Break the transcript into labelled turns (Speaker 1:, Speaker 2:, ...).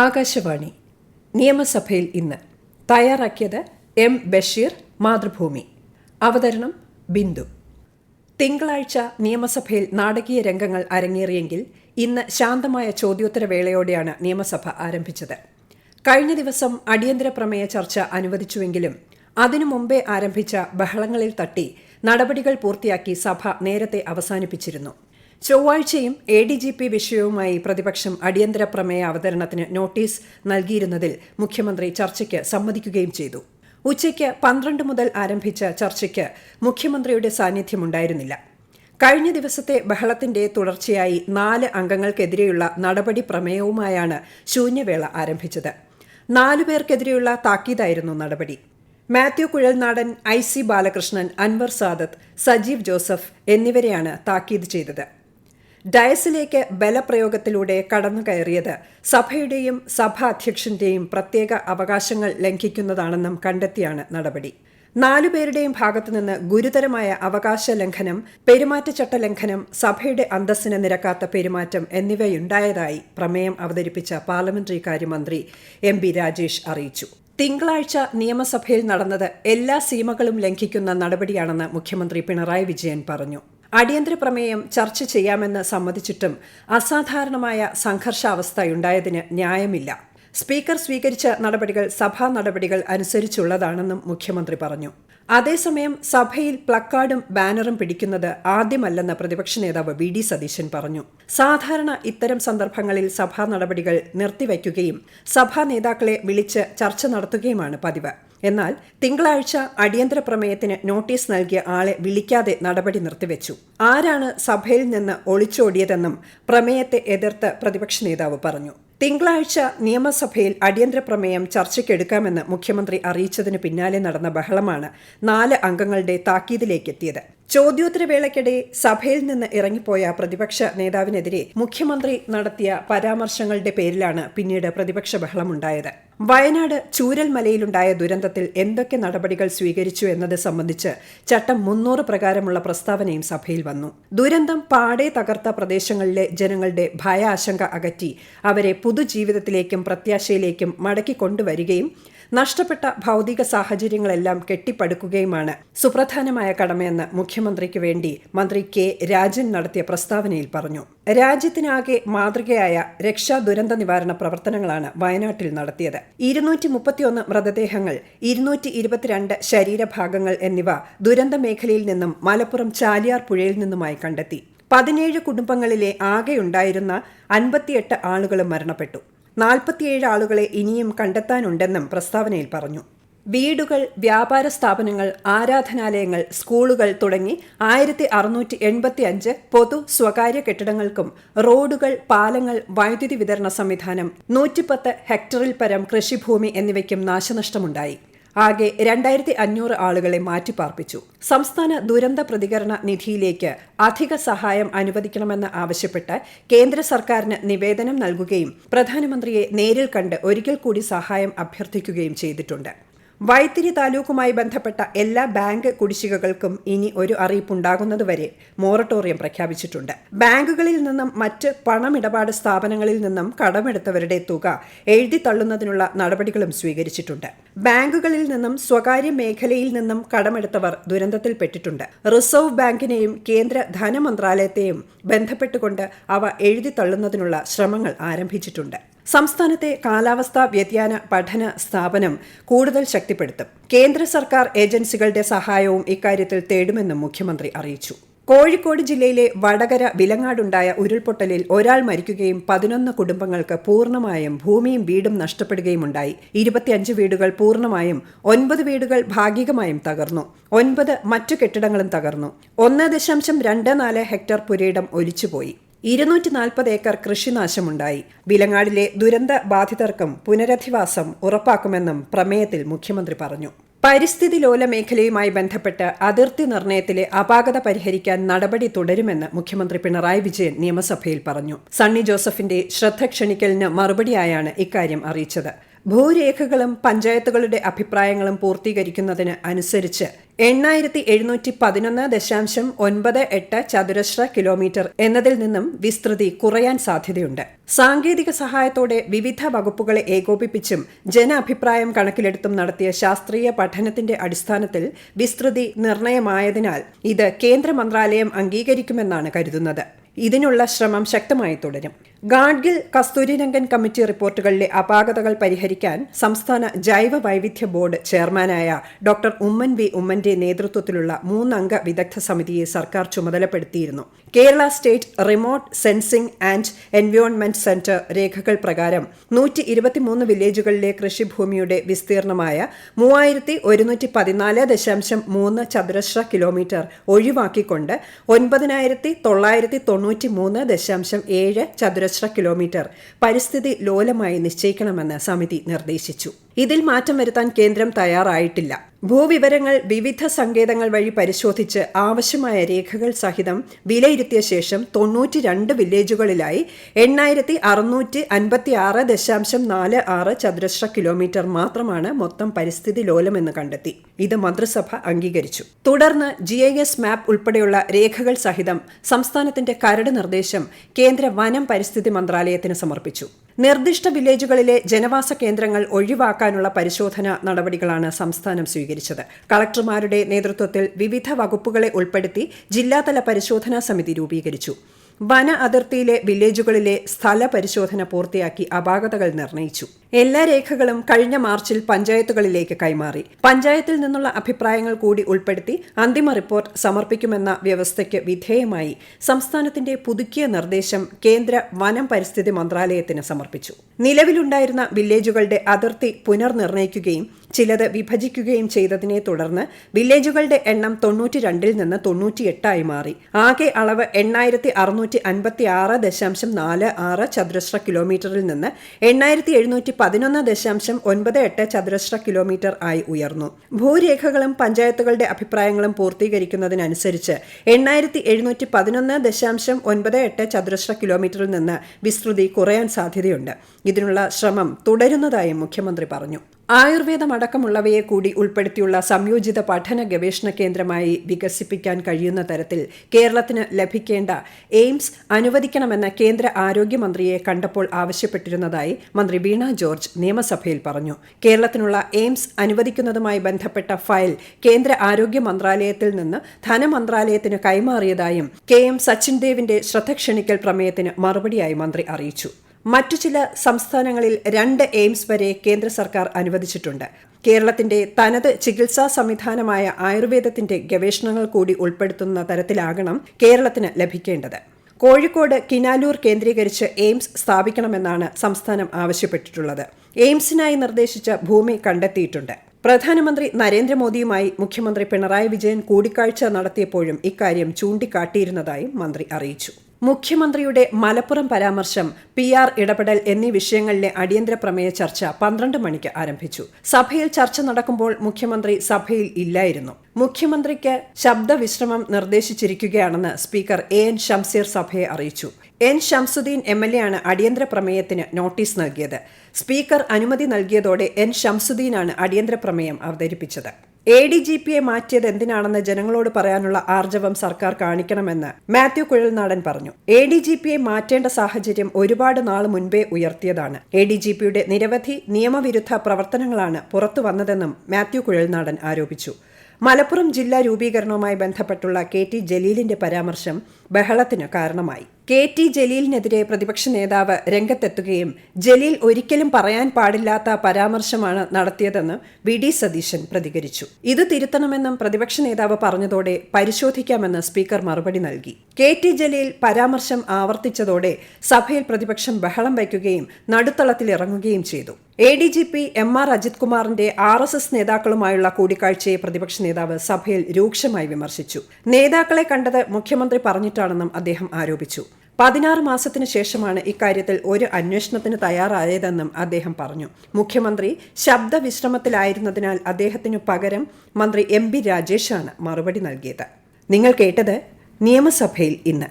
Speaker 1: ആകാശവാണി. നിയമസഭയിൽ ഇന്ന് തയ്യാറാക്കിയത് എം ബഷീർ മാതൃഭൂമി. അവതരണം ബിന്ദു. തിങ്കളാഴ്ച നിയമസഭയിൽ നാടകീയ രംഗങ്ങൾ അരങ്ങേറിയെങ്കിൽ ഇന്ന് ശാന്തമായ ചോദ്യോത്തരവേളയോടെയാണ് നിയമസഭ ആരംഭിച്ചത്. കഴിഞ്ഞ ദിവസം അടിയന്തര പ്രമേയ ചർച്ച അനുവദിച്ചുവെങ്കിലും അതിനു മുമ്പേ ആരംഭിച്ച ബഹളങ്ങളിൽ തട്ടി നടപടികൾ പൂർത്തിയാക്കി സഭ നേരത്തെ അവസാനിപ്പിച്ചിരുന്നു. ചൊവ്വാഴ്ചയും എ ഡി ജി പി വിഷയവുമായി പ്രതിപക്ഷം അടിയന്തര പ്രമേയ അവതരണത്തിന് നോട്ടീസ് നൽകിയിരുന്നതിൽ മുഖ്യമന്ത്രി ചർച്ചയ്ക്ക് സമ്മതിക്കുകയും ചെയ്തു. ഉച്ചയ്ക്ക് പന്ത്രണ്ട് മുതൽ ആരംഭിച്ച ചർച്ചയ്ക്ക് മുഖ്യമന്ത്രിയുടെ സാന്നിധ്യമുണ്ടായിരുന്നില്ല. കഴിഞ്ഞ ദിവസത്തെ ബഹളത്തിന്റെ തുടർച്ചയായി നാല് അംഗങ്ങൾക്കെതിരെയുള്ള നടപടി പ്രമേയവുമായാണ് ശൂന്യവേള ആരംഭിച്ചത്. നാലുപേർക്കെതിരെയുള്ള താക്കീതായിരുന്നു നടപടി. മാത്യു കുഴൽനാടൻ ഐ സി ബാലകൃഷ്ണൻ അൻവർ സാദത്ത് സജീവ് ജോസഫ് എന്നിവരെയാണ് താക്കീത് ചെയ്തത്. ഡയസിലേക്ക് ബലപ്രയോഗത്തിലൂടെ കടന്നു കയറിയത് സഭയുടെയും സഭാ അധ്യക്ഷന്റെയും പ്രത്യേക അവകാശങ്ങൾ ലംഘിക്കുന്നതാണെന്നും കണ്ടെത്തിയാണ് നടപടി. നാലുപേരുടെയും ഭാഗത്തുനിന്ന് ഗുരുതരമായ അവകാശ ലംഘനം പെരുമാറ്റച്ചട്ട ലംഘനം സഭയുടെ അന്തസ്സിന് നിരക്കാത്ത പെരുമാറ്റം എന്നിവയുണ്ടായതായി പ്രമേയം അവതരിപ്പിച്ച പാർലമെന്ററി കാര്യമന്ത്രി എം ബി രാജേഷ് അറിയിച്ചു. തിങ്കളാഴ്ച നിയമസഭയിൽ നടന്നത് എല്ലാ സീമകളും ലംഘിക്കുന്ന നടപടിയാണെന്ന് മുഖ്യമന്ത്രി പിണറായി വിജയൻ പറഞ്ഞു. അടിയന്തര പ്രമേയം ചർച്ച ചെയ്യാമെന്ന് സമ്മതിച്ചിട്ടും അസാധാരണമായ സംഘർഷാവസ്ഥയുണ്ടായതിന് ന്യായമില്ല. സ്പീക്കർ സ്വീകരിച്ച നടപടികൾ സഭാ നടപടികൾ അനുസരിച്ചുള്ളതാണെന്നും മുഖ്യമന്ത്രി പറഞ്ഞു. അതേസമയം സഭയിൽ പ്ലക്കാർഡും ബാനറും പിടിക്കുന്നത് ആദ്യമല്ലെന്ന് പ്രതിപക്ഷ നേതാവ് വി ഡി സതീശൻ പറഞ്ഞു. സാധാരണ ഇത്തരം സന്ദർഭങ്ങളിൽ സഭാ നടപടികൾ നിർത്തിവയ്ക്കുകയും സഭാ നേതാക്കളെ വിളിച്ച് ചർച്ച നടത്തുകയുമാണ് പതിവ്. എന്നാൽ തിങ്കളാഴ്ച അടിയന്തര പ്രമേയത്തിന് നോട്ടീസ് നൽകിയ ആളെ വിളിക്കാതെ നടപടി നിർത്തിവെച്ചു. ആരാണ് സഭയിൽ നിന്ന് ഒളിച്ചോടിയതെന്നും പ്രമേയത്തെ എതിർത്ത് പ്രതിപക്ഷ നേതാവ് പറഞ്ഞു. തിങ്കളാഴ്ച നിയമസഭയിൽ അടിയന്തര പ്രമേയം ചർച്ചയ്ക്കെടുക്കാമെന്ന് മുഖ്യമന്ത്രി അറിയിച്ചതിന് പിന്നാലെ നടന്ന ബഹളമാണ് നാല് അംഗങ്ങളുടെ താക്കീതിലേക്കെത്തിയത്. ചോദ്യോത്തരവേളയ്ക്കിടെ സഭയിൽ നിന്ന് ഇറങ്ങിപ്പോയ പ്രതിപക്ഷ നേതാവിനെതിരെ മുഖ്യമന്ത്രി നടത്തിയ പരാമർശങ്ങളുടെ പേരിലാണ് പിന്നീട് പ്രതിപക്ഷ ബഹളമുണ്ടായത്. വയനാട് ചൂരൽമലയിലുണ്ടായ ദുരന്തത്തിൽ എന്തൊക്കെ നടപടികൾ സ്വീകരിച്ചു എന്നത് സംബന്ധിച്ച് ചട്ടം മുന്നൂറ് പ്രകാരമുള്ള പ്രസ്താവനയും സഭയിൽ വന്നു. ദുരന്തം പാടെ തകർത്ത പ്രദേശങ്ങളിലെ ജനങ്ങളുടെ ഭയ ആശങ്ക അകറ്റി അവരെ പുതുജീവിതത്തിലേക്കും പ്രത്യാശയിലേക്കും മടക്കി കൊണ്ടുവരികയും നഷ്ടപ്പെട്ട ഭൗതിക സാഹചര്യങ്ങളെല്ലാം കെട്ടിപ്പടുക്കുകയുമാണ് സുപ്രധാനമായ കടമയെന്ന് മുഖ്യമന്ത്രിക്ക് വേണ്ടി മന്ത്രി കെ രാജൻ നടത്തിയ പ്രസ്താവനയിൽ പറഞ്ഞു. രാജ്യത്തിനാകെ മാതൃകയായ രക്ഷാ ദുരന്ത നിവാരണ പ്രവർത്തനങ്ങളാണ് വയനാട്ടിൽ നടത്തിയത്. ഇരുന്നൂറ്റി മുപ്പത്തിയൊന്ന് മൃതദേഹങ്ങൾ ഇരുന്നൂറ്റി ഇരുപത്തിരണ്ട് ശരീരഭാഗങ്ങൾ എന്നിവ ദുരന്ത മേഖലയിൽ നിന്നും മലപ്പുറം ചാലിയാർ പുഴയിൽ നിന്നുമായി കണ്ടെത്തി. പതിനേഴ് കുടുംബങ്ങളിലെ ആകെയുണ്ടായിരുന്ന അൻപത്തിയെട്ട് ആളുകളും മരണപ്പെട്ടു. നാൽപ്പത്തിയേഴ് ആളുകളെ ഇനിയും കണ്ടെത്താനുണ്ടെന്നും പ്രസ്താവനയിൽ പറഞ്ഞു. വീടുകൾ വ്യാപാര സ്ഥാപനങ്ങൾ ആരാധനാലയങ്ങൾ സ്കൂളുകൾ തുടങ്ങി ആയിരത്തി അറുന്നൂറ്റി എൺപത്തി അഞ്ച് പൊതു സ്വകാര്യ കെട്ടിടങ്ങൾക്കും റോഡുകൾ പാലങ്ങൾ വൈദ്യുതി വിതരണ സംവിധാനം നൂറ്റിപ്പത്ത് ഹെക്ടറിൽ പരം കൃഷിഭൂമി എന്നിവയ്ക്കും നാശനഷ്ടമുണ്ടായി. ആകെ രണ്ടായിരത്തി അഞ്ഞൂറ് ആളുകളെ മാറ്റിപ്പാർപ്പിച്ചു. സംസ്ഥാന ദുരന്ത പ്രതികരണ നിധിയിലേക്ക് അധിക സഹായം അനുവദിക്കണമെന്ന് ആവശ്യപ്പെട്ട് കേന്ദ്ര സർക്കാരിന് നിവേദനം നൽകുകയും പ്രധാനമന്ത്രിയെ നേരിൽ കണ്ട് ഒരിക്കൽ കൂടി സഹായം അഭ്യർത്ഥിക്കുകയും ചെയ്തിട്ടുണ്ട്. വൈത്തിരി താലൂക്കുമായി ബന്ധപ്പെട്ട എല്ലാ ബാങ്ക് കുടിശ്ശികകൾക്കും ഇനി ഒരു അറിയിപ്പുണ്ടാകുന്നതുവരെ മോറട്ടോറിയം പ്രഖ്യാപിച്ചിട്ടുണ്ട്. ബാങ്കുകളിൽ നിന്നും മറ്റ് പണമിടപാട് സ്ഥാപനങ്ങളിൽ നിന്നും കടമെടുത്തവരുടെ തുക എഴുതി തള്ളുന്നതിനുള്ള നടപടികളും സ്വീകരിച്ചിട്ടുണ്ട്. ബാങ്കുകളിൽ നിന്നും സ്വകാര്യ മേഖലയിൽ നിന്നും കടമെടുത്തവർ ദുരന്തത്തിൽപ്പെട്ടിട്ടുണ്ട് റിസർവ് ബാങ്കിനെയും കേന്ദ്ര ധനമന്ത്രാലയത്തെയും ബന്ധപ്പെട്ടുകൊണ്ട് അവ എഴുതി തള്ളുന്നതിനുള്ള ശ്രമങ്ങൾ ആരംഭിച്ചിട്ടുണ്ട്. സംസ്ഥാനത്തെ കാലാവസ്ഥാ വ്യതിയാന പഠന സ്ഥാപനം കൂടുതൽ ശക്തിപ്പെടുത്തും. കേന്ദ്ര സർക്കാർ ഏജൻസികളുടെ സഹായവും ഇക്കാര്യത്തിൽ തേടുമെന്നും മുഖ്യമന്ത്രി അറിയിച്ചു. കോഴിക്കോട് ജില്ലയിലെ വടകര വിലങ്ങാടുണ്ടായ ഉരുൾപൊട്ടലിൽ ഒരാൾ മരിക്കുകയും പതിനൊന്ന് കുടുംബങ്ങൾക്ക് പൂർണമായും ഭൂമിയും വീടും നഷ്ടപ്പെടുകയുമുണ്ടായി ഇരുപത്തിയഞ്ച് വീടുകൾ പൂർണമായും ഒൻപത് വീടുകൾ ഭാഗികമായും തകർന്നു. ഒൻപത് മറ്റു കെട്ടിടങ്ങളും തകർന്നു. ഒന്ന് ദശാംശം രണ്ട് നാല് ഹെക്ടർ പുരയിടം ഒലിച്ചുപോയി. ഇരുന്നൂറ്റി നാൽപ്പത് ഏക്കർ കൃഷിനാശമുണ്ടായി. വിലങ്ങാടിലെ ദുരന്ത ബാധിതർക്കും പുനരധിവാസം ഉറപ്പാക്കുമെന്നും പ്രമേയത്തിൽ മുഖ്യമന്ത്രി പറഞ്ഞു. പരിസ്ഥിതി ലോല മേഖലയുമായി ബന്ധപ്പെട്ട് അതിർത്തി നിർണയത്തിലെ അപാകത പരിഹരിക്കാൻ നടപടി തുടരുമെന്ന് മുഖ്യമന്ത്രി പിണറായി വിജയൻ നിയമസഭയിൽ പറഞ്ഞു. സണ്ണി ജോസഫിന്റെ ശ്രദ്ധ ക്ഷണിക്കലിന് മറുപടിയായാണ് ഇക്കാര്യം അറിയിച്ചത്. ഭൂരേഖകളും പഞ്ചായത്തുകളുടെ അഭിപ്രായങ്ങളും പൂർത്തീകരിക്കുന്നതിന് അനുസരിച്ച് എണ്ണായിരത്തി എഴുന്നൂറ്റി പതിനൊന്ന് ദശാംശം ഒൻപത് എട്ട് ചതുരശ്ര കിലോമീറ്റർ എന്നതിൽ നിന്നും വിസ്തൃതി കുറയാൻ സാധ്യതയുണ്ട്. സാങ്കേതിക സഹായത്തോടെ വിവിധ വകുപ്പുകളെ ഏകോപിപ്പിച്ചും ജനാഭിപ്രായം കണക്കിലെടുത്തും നടത്തിയ ശാസ്ത്രീയ പഠനത്തിന്റെ അടിസ്ഥാനത്തിൽ വിസ്തൃതി നിർണയമായതിനാൽ ഇത് കേന്ദ്ര മന്ത്രാലയം അംഗീകരിക്കുമെന്നാണ് കരുതുന്നത്. ഇതിനുള്ള ശ്രമം ശക്തമായി തുടരും. ഗാഡ്ഗിൽ കസ്തൂരിരംഗൻ കമ്മിറ്റി റിപ്പോർട്ടുകളിലെ അപാകതകൾ പരിഹരിക്കാൻ സംസ്ഥാന ജൈവ വൈവിധ്യ ബോർഡ് ചെയർമാനായ ഡോക്ടർ ഉമ്മൻ വി ഉമ്മന്റെ നേതൃത്വത്തിലുള്ള മൂന്നംഗ വിദഗ്ധ സമിതിയെ സർക്കാർ ചുമതലപ്പെടുത്തിയിരുന്നു. Kerala state remote sensing and environment centre രേഖകൾ പ്രകാരം നൂറ്റി ഇരുപത്തിമൂന്ന് വില്ലേജുകളിലെ കൃഷിഭൂമിയുടെ വിസ്തീർണമായ മൂവായിരത്തി ഒരുന്നൂറ്റി പതിനാല് ദശാംശം മൂന്ന് ചതുരശ്ര കിലോമീറ്റർ ഒഴിവാക്കിക്കൊണ്ട് ഒൻപതിനായിരത്തി തൊള്ളായിരത്തി തൊണ്ണൂറ്റി മൂന്ന് ദശാംശം ഏഴ് ചതുരശ്ര കിലോമീറ്റർ പരിസ്ഥിതി ലോലമായി നിശ്ചയിക്കണമെന്ന് സമിതി നിർദ്ദേശിച്ചു. ഇതിൽ മാറ്റം വരുത്താൻ കേന്ദ്രം തയ്യാറായിട്ടില്ല. ഭൂവിവരങ്ങൾ വിവിധ സങ്കേതങ്ങൾ വഴി പരിശോധിച്ച് ആവശ്യമായ രേഖകൾ സഹിതം വിലയിരുത്തിയ ശേഷം തൊണ്ണൂറ്റി രണ്ട് വില്ലേജുകളിലായി എണ്ണായിരത്തി അറുന്നൂറ്റി അൻപത്തി ആറ് ദശാംശം നാല് ആറ് ചതുരശ്ര കിലോമീറ്റർ മാത്രമാണ് മൊത്തം പരിസ്ഥിതി ലോലമെന്ന് കണ്ടെത്തി. ഇത് മന്ത്രിസഭ അംഗീകരിച്ചു. തുടർന്ന് ജി ഐ എസ് മാപ്പ് ഉൾപ്പെടെയുള്ള രേഖകൾ സഹിതം സംസ്ഥാനത്തിന്റെ കരട് നിർദ്ദേശം കേന്ദ്ര വനം പരിസ്ഥിതി മന്ത്രാലയത്തിന് സമർപ്പിച്ചു. നിർദ്ദിഷ്ട വില്ലേജുകളിലെ ജനവാസ കേന്ദ്രങ്ങൾ ഒഴിവാക്കാനുള്ള പരിശോധന നടപടികളാണ് സംസ്ഥാനം സ്വീകരിച്ചത്. കളക്ടർമാരുടെ നേതൃത്വത്തിൽ വിവിധ വകുപ്പുകളെ ഉൾപ്പെടുത്തി ജില്ലാതല പരിശോധനാ സമിതി രൂപീകരിച്ചു. വന അതിർത്തിയിലെ വില്ലേജുകളിലെ സ്ഥല പരിശോധന പൂർത്തിയാക്കി അപാകതകൾ നിർണയിച്ചു. എല്ലാ രേഖകളും കഴിഞ്ഞ മാർച്ചിൽ പഞ്ചായത്തുകളിലേക്ക് കൈമാറി. പഞ്ചായത്തിൽ നിന്നുള്ള അഭിപ്രായങ്ങൾ കൂടി ഉൾപ്പെടുത്തി അന്തിമ റിപ്പോർട്ട് സമർപ്പിക്കുമെന്ന വ്യവസ്ഥയ്ക്ക് വിധേയമായി സംസ്ഥാനത്തിന്റെ പുതുക്കിയ നിർദ്ദേശം കേന്ദ്ര വനം പരിസ്ഥിതി മന്ത്രാലയത്തിന് സമർപ്പിച്ചു. നിലവിലുണ്ടായിരുന്ന വില്ലേജുകളുടെ അതിർത്തി പുനർനിർണയിക്കുകയും ചിലത് വിഭജിക്കുകയും ചെയ്തതിനെ തുടർന്ന് വില്ലേജുകളുടെ എണ്ണം തൊണ്ണൂറ്റി രണ്ടിൽ നിന്ന് തൊണ്ണൂറ്റിയെട്ടായി മാറി. ആകെ അളവ് എണ്ണായിരത്തി അറുന്നൂറ്റി അൻപത്തി ആറ് ദശാംശം നാല് ആറ് ചതുരശ്ര കിലോമീറ്ററിൽ നിന്ന് എണ്ണായിരത്തി എഴുന്നൂറ്റി പതിനൊന്ന് ദശാംശം ഒൻപത് എട്ട് ചതുരശ്ര കിലോമീറ്റർ ആയി ഉയർന്നു. ഭൂരേഖകളും പഞ്ചായത്തുകളുടെ അഭിപ്രായങ്ങളും പൂർത്തീകരിക്കുന്നതിനനുസരിച്ച് എണ്ണായിരത്തി എഴുന്നൂറ്റി പതിനൊന്ന് ദശാംശം ഒൻപത് എട്ട് ചതുരശ്ര കിലോമീറ്ററിൽ നിന്ന് വിസ്തൃതി കുറയാൻ സാധ്യതയുണ്ട്. ഇതിനുള്ള ശ്രമം തുടരുന്നതായും മുഖ്യമന്ത്രി പറഞ്ഞു. ആയുർവേദം അടക്കമുള്ളവയെ കൂടി ഉൾപ്പെടുത്തിയുള്ള സംയോജിത പഠന ഗവേഷണ കേന്ദ്രമായി വികസിപ്പിക്കാൻ കഴിയുന്ന തരത്തിൽ കേരളത്തിന് ലഭിക്കേണ്ട എയിംസ് അനുവദിക്കണമെന്ന കേന്ദ്ര ആരോഗ്യമന്ത്രിയെ കണ്ടപ്പോൾ ആവശ്യപ്പെട്ടിരുന്നതായി മന്ത്രി വീണ ജോർജ് നിയമസഭയിൽ പറഞ്ഞു. കേരളത്തിനുള്ള എയിംസ് അനുവദിക്കുന്നതുമായി ബന്ധപ്പെട്ട ഫയൽ കേന്ദ്ര ആരോഗ്യ മന്ത്രാലയത്തിൽ നിന്ന് ധനമന്ത്രാലയത്തിന് കൈമാറിയതായും കെ എം സച്ചിൻ ദേവിന്റെ ശ്രദ്ധ ക്ഷണിക്കൽ പ്രമേയത്തിന് മറുപടിയായി മന്ത്രി അറിയിച്ചു. മറ്റു ചില സംസ്ഥാനങ്ങളിൽ രണ്ട് എയിംസ് വരെ കേന്ദ്ര സർക്കാർ അനുവദിച്ചിട്ടുണ്ട്. കേരളത്തിന്റെ തനത് ചികിത്സാ സംവിധാനമായ ആയുർവേദത്തിന്റെ ഗവേഷണങ്ങൾ കൂടി ഉൾപ്പെടുത്തുന്ന തരത്തിലാകണം കേരളത്തിന് ലഭിക്കേണ്ടത്. കോഴിക്കോട് കിനാലൂർ കേന്ദ്രീകരിച്ച് എയിംസ് സ്ഥാപിക്കണമെന്നാണ് സംസ്ഥാനം ആവശ്യപ്പെട്ടിട്ടുള്ളത്. എയിംസിനായി നിർദ്ദേശിച്ച ഭൂമി കണ്ടെത്തിയിട്ടുണ്ട്. പ്രധാനമന്ത്രി നരേന്ദ്രമോദിയുമായി മുഖ്യമന്ത്രി പിണറായി വിജയൻ കൂടിക്കാഴ്ച നടത്തിയപ്പോഴും ഇക്കാര്യം ചൂണ്ടിക്കാട്ടിയിരുന്നതായും മന്ത്രി അറിയിച്ചു. മുഖ്യമന്ത്രിയുടെ മലപ്പുറം പരാമർശം പി ആർ ഇടപെടൽ എന്നീ വിഷയങ്ങളിലെ അടിയന്തര പ്രമേയ ചർച്ച പന്ത്രണ്ട് മണിക്ക് ആരംഭിച്ചു. സഭയിൽ ചർച്ച നടക്കുമ്പോൾ മുഖ്യമന്ത്രി സഭയിൽ ഇല്ലായിരുന്നു. മുഖ്യമന്ത്രിക്ക് ശബ്ദവിശ്രമം നിർദ്ദേശിച്ചിരിക്കുകയാണെന്ന് സ്പീക്കർ എ എൻ ഷംസീർ സഭയെ അറിയിച്ചു. N Shamsuddin M L A ആണ് അടിയന്തര പ്രമേയത്തിന് നോട്ടീസ് നൽകിയത്. സ്പീക്കർ അനുമതി നൽകിയതോടെ എൻ ഷംസുദ്ദീനാണ് അടിയന്തര പ്രമേയം അവതരിപ്പിച്ചത്. എ ഡി ജി പിയെ മാറ്റിയത് എന്തിനാണെന്ന് ജനങ്ങളോട് പറയാനുള്ള ആർജവം സർക്കാർ കാണിക്കണമെന്ന് മാത്യു കുഴൽനാടൻ പറഞ്ഞു. എ ഡി ജി പിയെ മാറ്റേണ്ട സാഹചര്യം ഒരുപാട് നാൾ മുൻപേ ഉയർത്തിയതാണ്. എ ഡി ജി പിയുടെ നിരവധി നിയമവിരുദ്ധ പ്രവർത്തനങ്ങളാണ് പുറത്തു വന്നതെന്നും മാത്യു കുഴൽനാടൻ ആരോപിച്ചു. മലപ്പുറം ജില്ലാ രൂപീകരണവുമായി ബന്ധപ്പെട്ടുള്ള കെ ടി ജലീലിന്റെ പരാമർശം ബഹളത്തിന് കാരണമായി. കെ ടി ജലീലിനെതിരെ പ്രതിപക്ഷ നേതാവ് രംഗത്തെത്തുകയും ജലീൽ ഒരിക്കലും പറയാൻ പാടില്ലാത്ത പരാമർശമാണ് നടത്തിയതെന്ന് വി ഡി സതീശൻ പ്രതികരിച്ചു. ഇത് തിരുത്തണമെന്നും പ്രതിപക്ഷ നേതാവ് പറഞ്ഞതോടെ പരിശോധിക്കാമെന്ന് സ്പീക്കർ മറുപടി നൽകി. കെ ടി ജലീൽ പരാമർശം ആവർത്തിച്ചതോടെ സഭയിൽ പ്രതിപക്ഷം ബഹളം വയ്ക്കുകയും നടുത്തളത്തിൽ ഇറങ്ങുകയും ചെയ്തു. A D G P M R Ajith കുമാറിന്റെ ആർ എസ് എസ് നേതാക്കളുമായുള്ള കൂടിക്കാഴ്ചയെ പ്രതിപക്ഷ നേതാവ് സഭയിൽ രൂക്ഷമായി വിമർശിച്ചു. നേതാക്കളെ കണ്ടത് മുഖ്യമന്ത്രി പറഞ്ഞിട്ടാണെന്നും അദ്ദേഹം ആരോപിച്ചു. പതിനാറ് മാസത്തിന് ശേഷമാണ് ഇക്കാര്യത്തിൽ ഒരു അന്വേഷണത്തിന് തയ്യാറായതെന്നും അദ്ദേഹം പറഞ്ഞു. മുഖ്യമന്ത്രി ശബ്ദവിശ്രമത്തിലായിരുന്നതിനാൽ അദ്ദേഹത്തിനു പകരം മന്ത്രി എം ബി രാജേഷാണ് മറുപടി നൽകിയത്. നിങ്ങൾ കേട്ടത് നിയമസഭയിൽ ഇന്ന്.